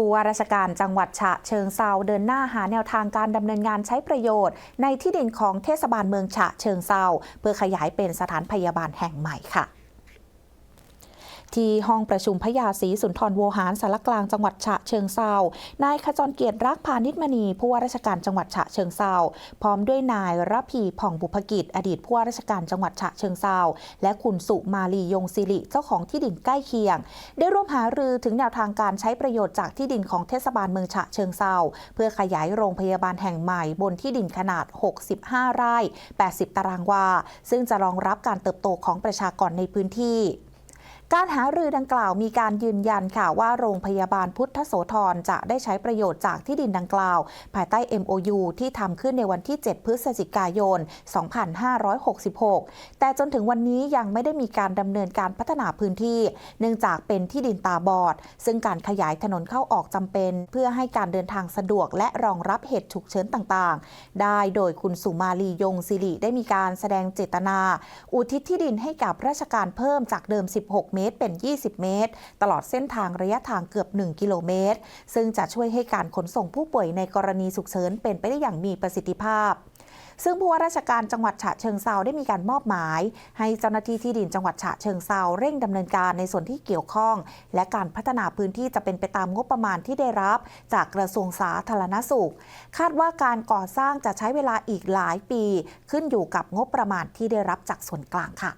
ผู้ว่าราชการจังหวัดฉะเชิงเซาเดินหน้าหาแนวทางการดำเนินงานใช้ประโยชน์ ในที่ดินของเทศบาลเมืองฉะเชิงเซาเพื่อขยายเป็นสถานพยาบาลแห่งใหม่ค่ะ ที่ห้องประชุมพญาศรีสุนทรโวหารสารกลางจังหวัดฉะเชิงเซานายขจรเกียรติรักพานิชมณีผู้ว่าราชการจังหวัดฉะเชิงเซาพร้อมด้วยนายระพีผ่องบุพกิจ อดีตผู้ว่าราชการจังหวัดฉะเชิงเซาและคุณสุมาลียงศิริเจ้าของที่ดินใกล้เคียง ได้ร่วมหารือถึงแนวทางการใช้ประโยชน์จากที่ดินของเทศบาลเมืองฉะเชิงเซาเพื่อขยายโรงพยาบาลแห่งใหม่บนที่ดินขนาด 65 ไร่ 80 ตารางวา ซึ่งจะรองรับการเติบโตของประชากรในพื้นที่ การหารือดังกล่าวมีการยืนยันค่ะว่าโรงพยาบาลพุทธโสธรจะได้ใช้ประโยชน์จากที่ดินดังกล่าว ภายใต้ MOU ที่ทำขึ้นในวันที่ 7 พฤศจิกายน 2566 แต่จนถึงวันนี้ยังไม่ได้มีการดำเนินการพัฒนาพื้นที่ เนื่องจากเป็นที่ดินตาบอด ซึ่งการขยายถนนเข้าออกจำเป็น เพื่อให้การเดินทางสะดวกและรองรับเหตุฉุกเฉินต่างๆ ได้โดยคุณสุมาลียงศิริได้มีการแสดงเจตนา อุทิศที่ดินให้กับราชการเพิ่มจากเดิม 16 เมตรเป็น 20 เมตร ตลอดเส้นทางระยะทางเกือบ 1 กิโลเมตร ซึ่งจะช่วยให้การขนส่งผู้ป่วยในกรณีฉุกเฉินเป็นไปได้อย่างมีประสิทธิภาพซึ่งผู้ว่าราชการจังหวัดฉะเชิงเซาได้มีการมอบหมาย ให้เจ้าหน้าที่ที่ดินจังหวัดฉะเชิงเซาเร่งดำเนินการในส่วนที่เกี่ยวข้อง และการพัฒนาพื้นที่จะเป็นไปตามงบประมาณที่ได้รับ จากกระทรวงสาธารณสุข คาดว่าการก่อสร้างจะใช้เวลาอีกหลายปี ขึ้นอยู่กับงบประมาณที่ได้รับจากส่วนกลางค่ะ